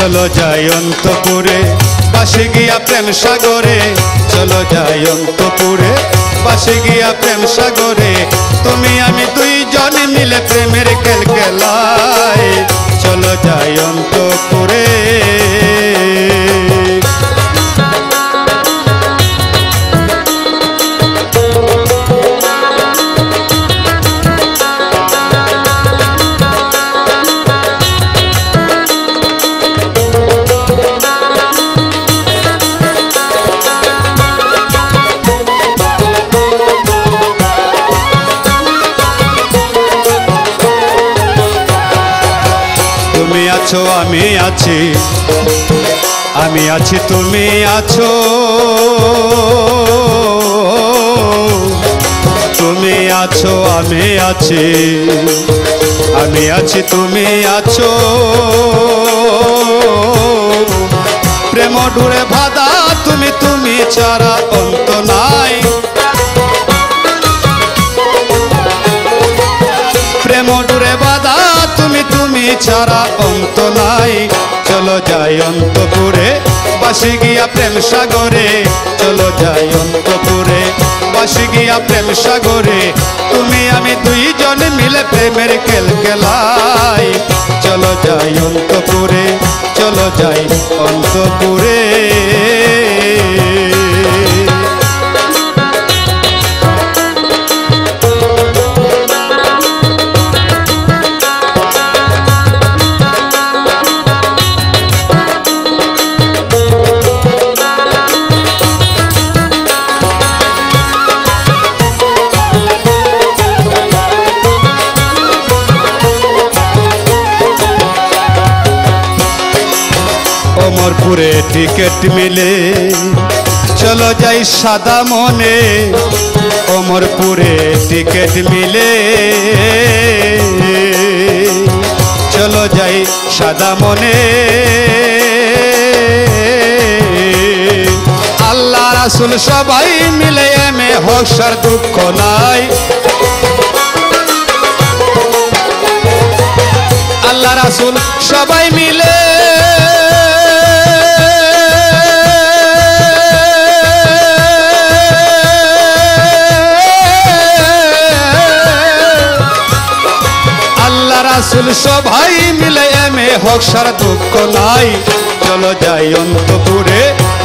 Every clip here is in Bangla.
চলো যাই অন্তপুরে বাসে গিয়া প্রেম সাগরে। চলো যাই অন্তপুরে বাসে গিয়া প্রেম সাগরে। তুমি আমি দুইজন মিলে প্রেমের খেল খেলায় আছো, আমি আছি। আমি আছি, তুমি আছো। তুমি আছো, আমি আছি। আমি আছি, তুমি আছো। প্রেম ডুরে ভাদা, তুমি তুমি ছাড়া বাদা তুমি তুমি ছাড়া অন্ত নাই। চলো যাই অন্তপুরে, বাসি গিয়া প্রেম সাগরে। চলো যাই অন্তপুরে, বাসি গিয়া প্রেম সাগরে। তুমি, আমি দুইজন মিলে প্রেমের খেল খেলাই। চলো যাই অন্তপুরে, চলো যাই অন্তপুরে। অমরপুরে টিকিট মিলে। চলো যাই সাদা মনে অমরপুরে টিকিট মিলে। চলো যাই সাদা মনে। আল্লাহ রাসুল সবাই মিলে এমে হসার দুঃখ নাই। আল্লাহ রাসুল সবাই মিলে রাসুল সবাই মিলে এমে হোক, সারা দুঃখ নাই। চলো যাই অন্তপুরে,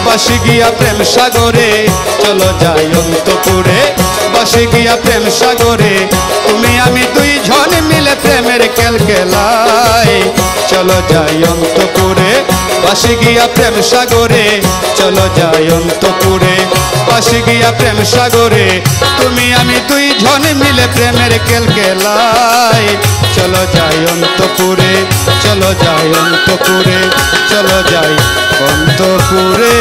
বাসি গিয়া প্রেম সাগরে। চলো যাই অন্তপুরে, বাসি গিয়া প্রেম সাগরে। তুমি, আমি দুই জন মিলে প্রেমের খেল খেলাই। চলো যাই অন্তপুরে বাসি গিয়া প্রেম সাগরে, চলো যাই অন্তপুরে। পাশে গিয়া প্রেম সাগরে, তুমি আমি দুই জন মিলে প্রেমের কেল কেলাই চলো যাই অন্তপুরে, চলো যাই অন্তপুরে, চলো যাই অন্তপুরে।